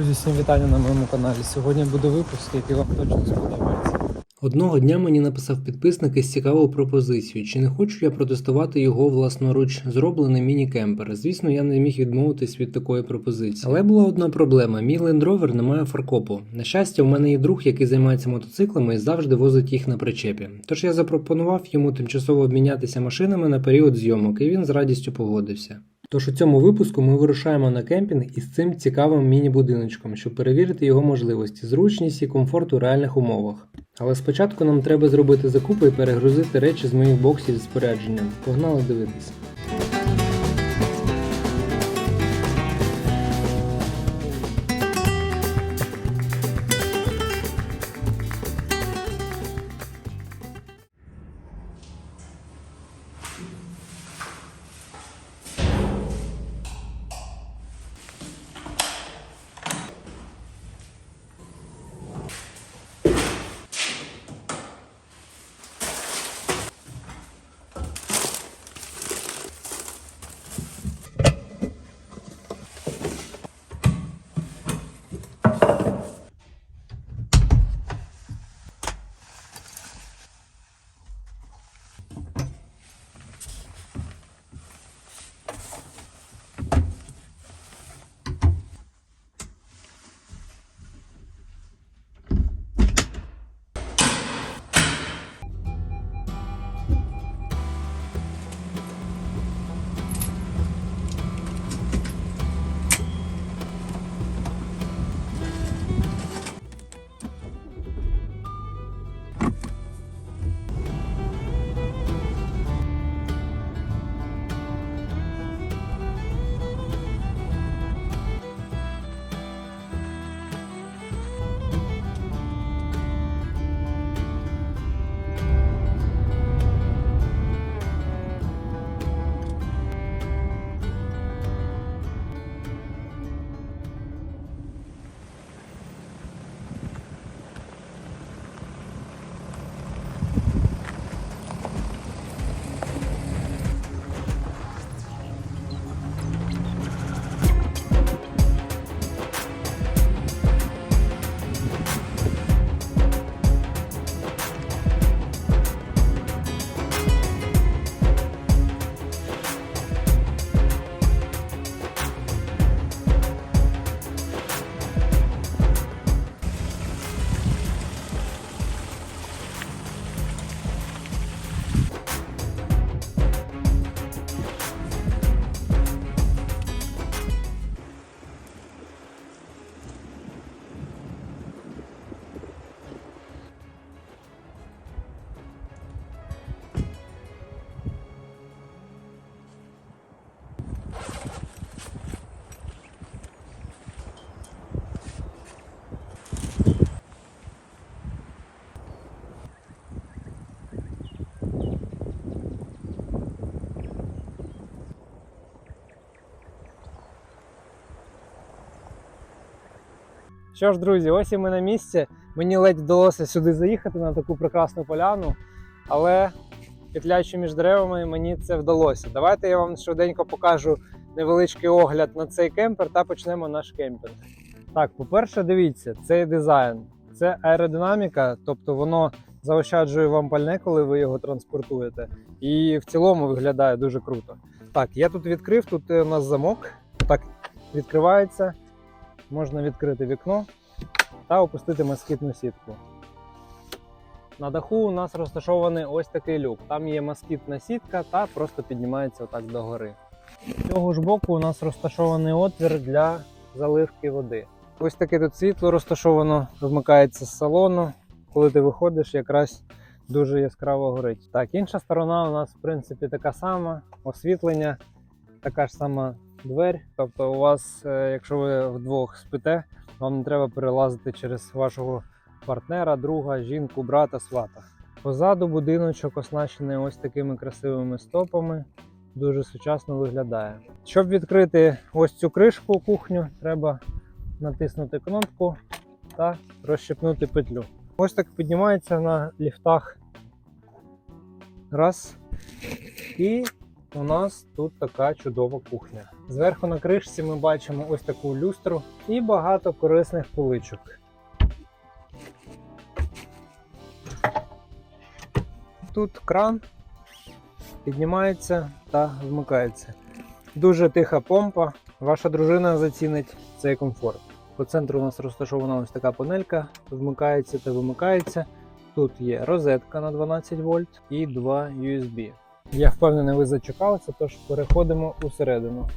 Друзі, всім вітання на моєму каналі. Сьогодні буде випуск, який вам точно сподобається. Одного дня мені написав підписник із цікавою пропозицією, чи не хочу я протестувати його власноруч зроблений міні-кемпер. Звісно, я не міг відмовитись від такої пропозиції. Але була одна проблема: мій Rover не має фаркопу. На щастя, у мене є друг, який займається мотоциклами і завжди возить їх на причепі. Тож я запропонував йому тимчасово обмінятися машинами на період зйомок, і він з радістю погодився. Тож у цьому випуску ми вирушаємо на кемпінг із цим цікавим міні-будиночком, щоб перевірити його можливості, зручність і комфорт у реальних умовах. Але спочатку нам треба зробити закупи і перегрузити речі з моїх боксів зі спорядженням. Погнали дивитися. Що ж, друзі, ось і ми на місці. Мені ледь вдалося сюди заїхати на таку прекрасну поляну, але петляючи між деревами, мені це вдалося. Давайте я вам швиденько покажу невеличкий огляд на цей кемпер та почнемо наш кемпінг. Так, по-перше, дивіться, цей дизайн. Це аеродинаміка, тобто воно заощаджує вам пальне, коли ви його транспортуєте. І в цілому виглядає дуже круто. Так, я тут відкрив, тут у нас замок. Так, відкривається. Можна відкрити вікно та опустити москітну сітку. На даху у нас розташований ось такий люк. Там є москітна сітка та просто піднімається отак догори. З цього ж боку у нас розташований отвір для заливки води. Ось таке тут світло розташовано, вмикається з салону. Коли ти виходиш, якраз дуже яскраво горить. Так, інша сторона у нас, в принципі, така сама. Освітлення, така ж сама двері. Тобто, у вас, е, якщо ви вдвох спите, вам не треба перелазити через вашого партнера, друга, жінку, брата, свата. Позаду будиночок оснащений ось такими красивими стопами. Дуже сучасно виглядає. Щоб відкрити ось цю кришку кухню, треба натиснути кнопку та розщепнути петлю. Ось так піднімається на ліфтах. Раз. І у нас тут така чудова кухня. Зверху на кришці ми бачимо ось таку люстру і багато корисних поличок. Тут кран піднімається та вмикається. Дуже тиха помпа. Ваша дружина зацінить цей комфорт. По центру у нас розташована ось така панелька, вмикається та вимикається. Тут є розетка на 12 вольт і два USB. Я впевнений, ви зачекалися, тож переходимо усередину.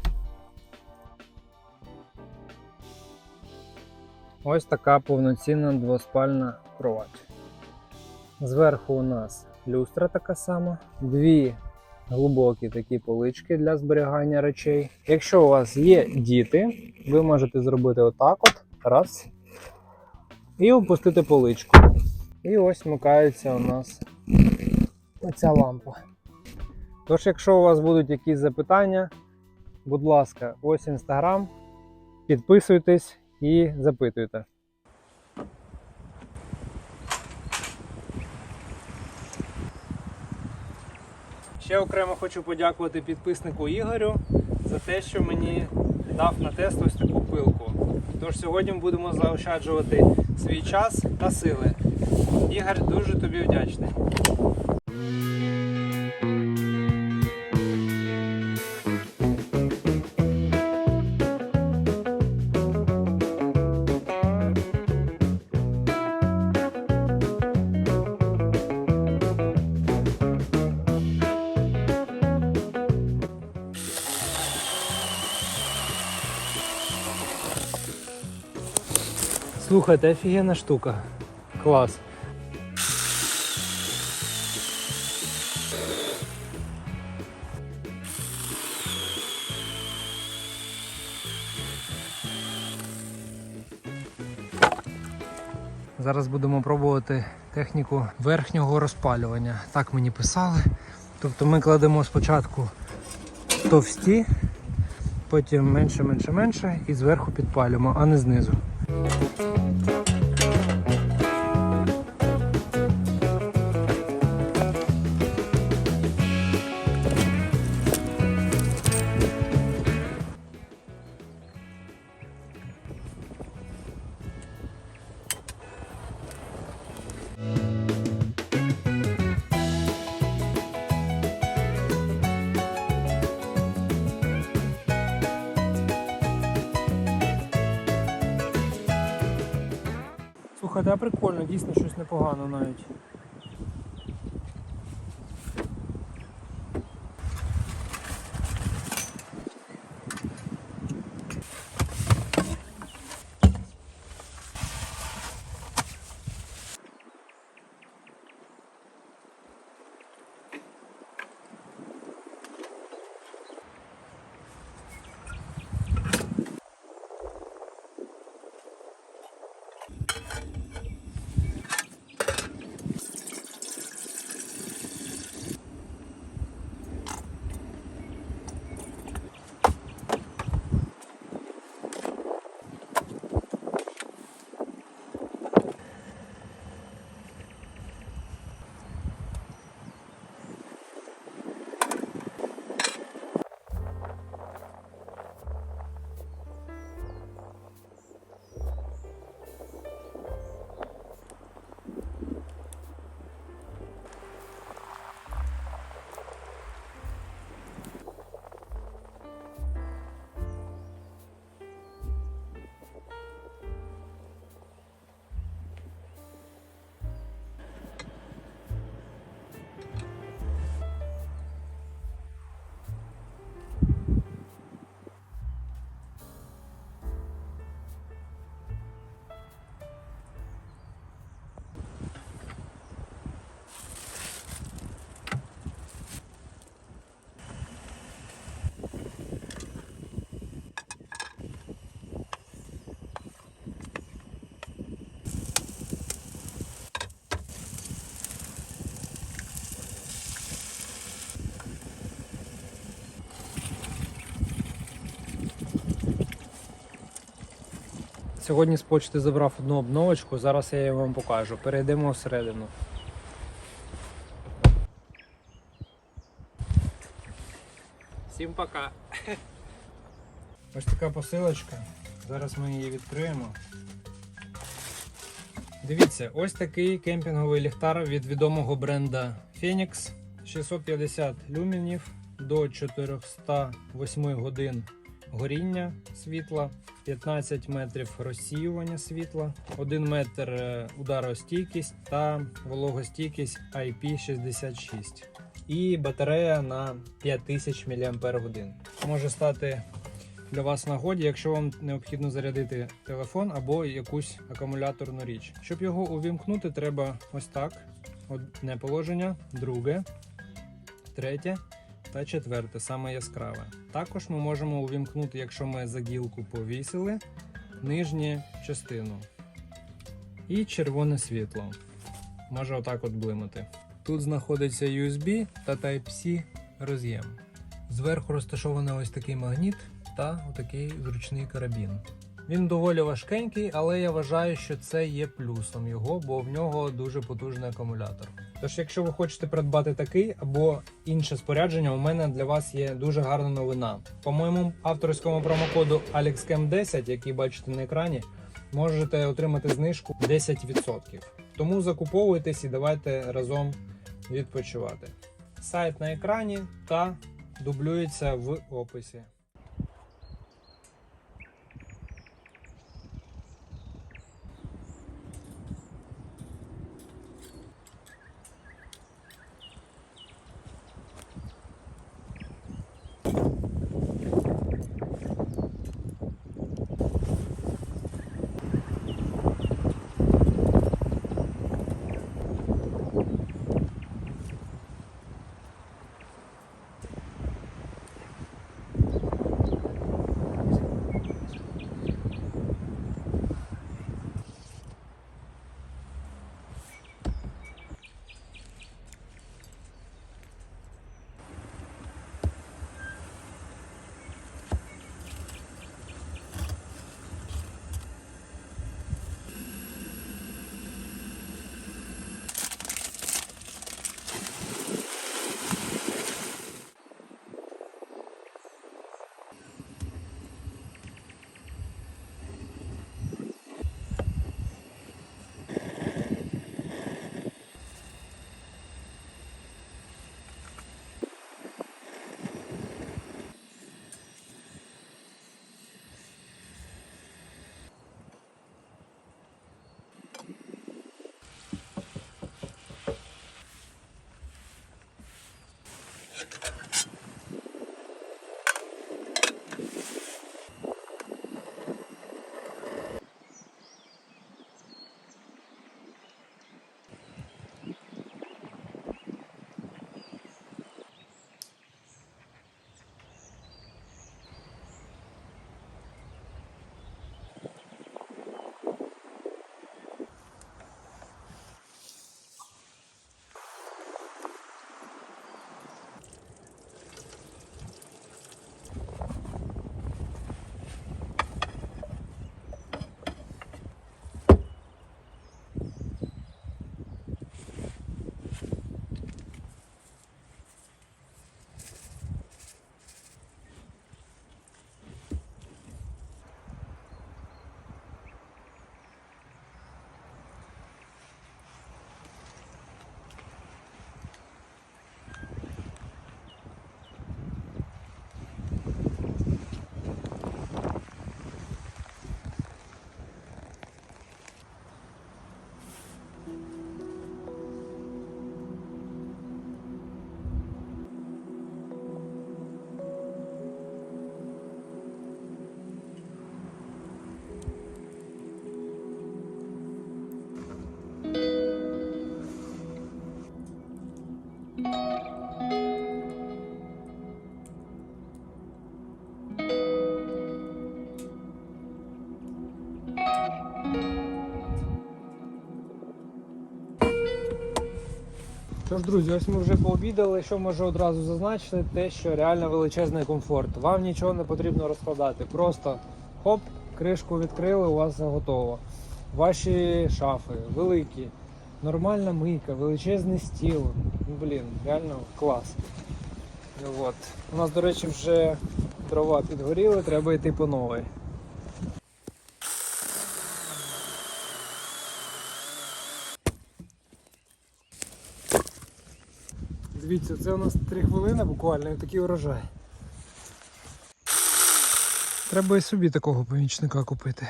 Ось така повноцінна двоспальна кровать. Зверху у нас люстра така сама, дві глибокі такі полички для зберігання речей. Якщо у вас є діти, ви можете зробити отак от, раз, і опустити поличку. І ось вмикається у нас оця лампа. Тож, якщо у вас будуть якісь запитання, будь ласка, ось інстаграм, підписуйтесь і запитуйте. Ще окремо хочу подякувати підписнику Ігорю за те, що мені дав на тест ось таку пилку. Тож сьогодні будемо заощаджувати свій час та сили. Ігор, дуже тобі вдячний. Слухайте, офігенна штука. Клас. Зараз будемо пробувати техніку верхнього розпалювання. Так мені писали. Тобто ми кладемо спочатку товсті, потім менше, менше, менше і зверху підпалюємо, а не знизу. Thank you. Слухайте, а прикольно, дійсно щось непогано навіть. Сьогодні з почти забрав одну обновочку, зараз я її вам покажу. Перейдемо всередину. Всім пока. Ось така посилочка. Зараз ми її відкриємо. Дивіться, ось такий кемпінговий ліхтар від відомого бренда Phoenix. 650 люменів до 408 годин горіння світла, 15 метрів розсіювання світла, 1 метр е, ударостійкість та вологостійкість IP66 і батарея на 5000 мАч. Може стати для вас нагоді, якщо вам необхідно зарядити телефон або якусь акумуляторну річ. Щоб його увімкнути, треба ось так: одне положення, друге, третє та четверте, саме яскраве. Також ми можемо увімкнути, якщо ми за гілку повісили нижню частину. І червоне світло. Може отак от блимати. Тут знаходиться USB та Type-C роз'єм. Зверху розташований ось такий магніт та отакий зручний карабін. Він доволі важкенький, але я вважаю, що це є плюсом його, бо в нього дуже потужний акумулятор. Тож, якщо ви хочете придбати такий або інше спорядження, у мене для вас є дуже гарна новина. По моєму авторському промокоду AlexCam10, який бачите на екрані, можете отримати знижку 10%. Тому закуповуйтесь і давайте разом відпочивати. Сайт на екрані та дублюється в описі. Що ж, друзі, ось ми вже пообідали. Що можу одразу зазначити, те, що реально величезний комфорт. Вам нічого не потрібно розкладати. Просто хоп, кришку відкрили, у вас готово. Ваші шафи великі, нормальна мийка, величезний стіл. Ну, блін, реально клас. От. У нас, до речі, вже Дрова підгоріли, треба йти по новій. Дивіться, це у нас 3 хвилини буквально і такий урожай. Треба і собі такого помічника купити.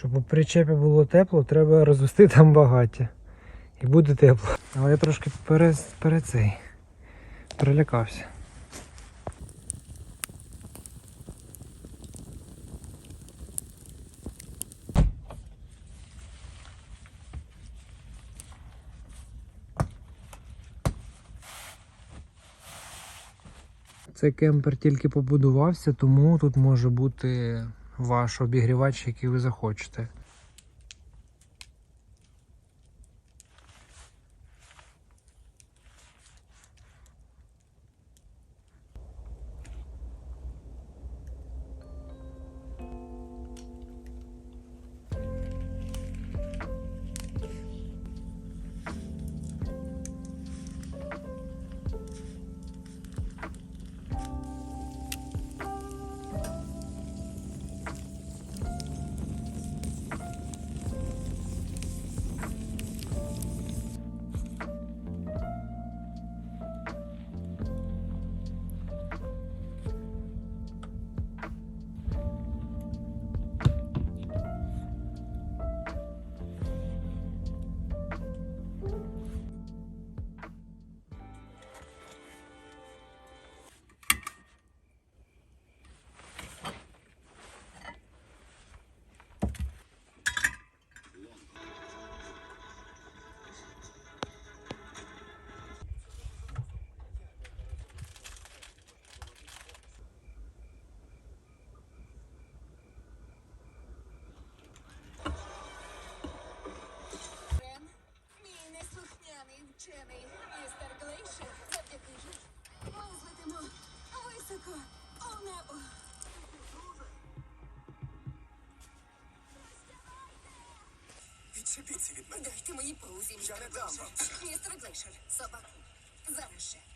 Щоб у причепі було тепло, треба розвести там багаття. І буде тепло. Але я трошки пере, пере цей. Перелякався. Цей кемпер тільки побудувався, тому тут може бути ваш обігрівач, який ви захочете. Відчепіться від мене. Дайте мені паузі, Я не дам вам. Містер Глейшер, собаку. Зараз же.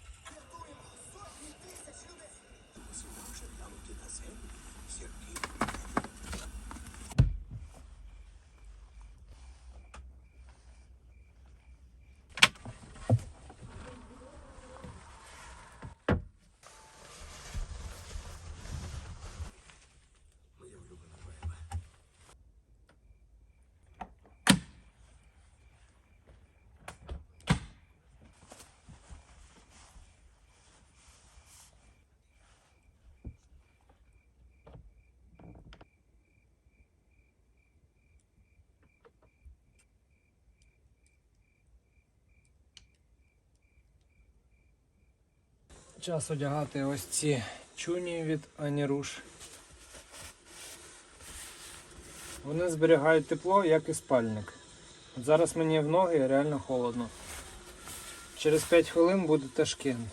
Час одягати ось ці чуні від Аніруш. Вони зберігають тепло, як і спальник. От зараз мені в ноги реально холодно. Через 5 хвилин буде Ташкент.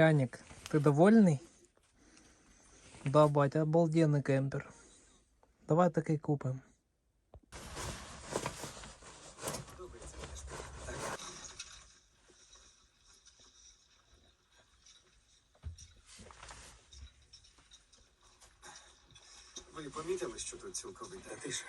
Пляник, ты довольный? Да, батя, обалденный кемпер. Давай такий купим. Ви помітили, що тут цілковита тиша?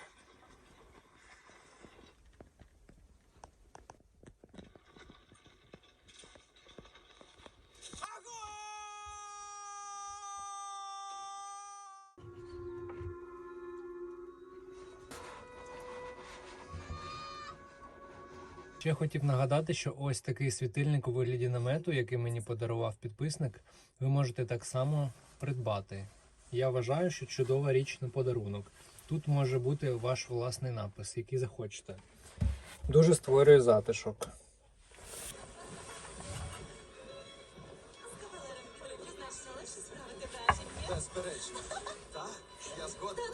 Ще хотів нагадати, що ось такий світильник у вигляді намету, який мені подарував підписник, ви можете так само придбати. Я вважаю, що чудова річ на подарунок. Тут може бути ваш власний напис, який захочете. Дуже створює затишок. Безперечно. Так, я згоден.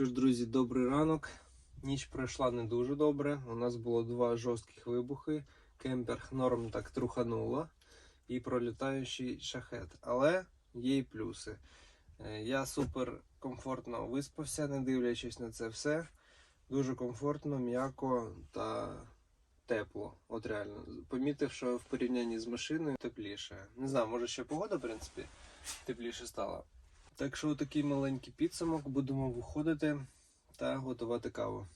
Що ж, друзі, добрий ранок. Ніч пройшла не дуже добре. У нас було два жорстких вибухи. Кемпер норм так трухануло і пролітаючий шахет. Але є і плюси. Е, Я супер комфортно виспався, не дивлячись на це все. Дуже комфортно, м'яко та тепло. От реально. Помітив, що в порівнянні з машиною тепліше. Не знаю, може ще погода, в принципі, тепліше стала. Так що такий маленький підсумок, будемо виходити та готувати каву.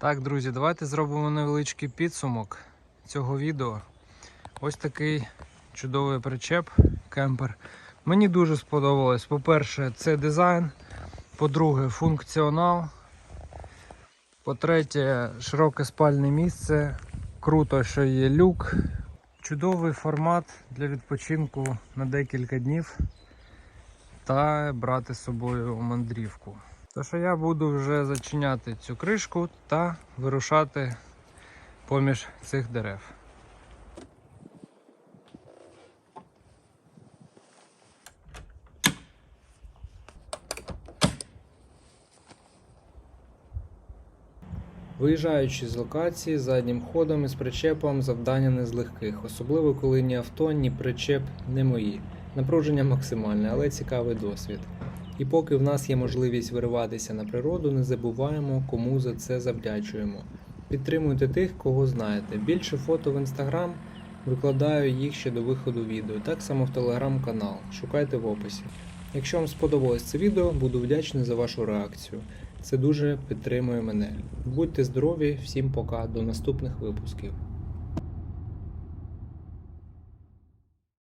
Так, друзі, давайте зробимо невеличкий підсумок цього відео. Ось такий чудовий причеп кемпер. Мені дуже сподобалось. По-перше, це дизайн. По-друге, функціонал. По-третє, широке спальне місце. Круто, що є люк. Чудовий формат для відпочинку на декілька днів та брати з собою мандрівку. Тож я буду вже зачиняти цю кришку та вирушати поміж цих дерев. Виїжджаючи з локації заднім ходом із причепом завдання не з легких, особливо коли ні авто, ні причеп не мої. Напруження максимальне, але цікавий досвід. І поки в нас є можливість вириватися на природу, не забуваємо, кому за це завдячуємо. Підтримуйте тих, кого знаєте. Більше фото в інстаграм викладаю їх ще до виходу відео, так само в телеграм-канал. Шукайте в описі. Якщо вам сподобалось це відео, буду вдячний за вашу реакцію. Це дуже підтримує мене. Будьте здорові, всім пока, до наступних випусків.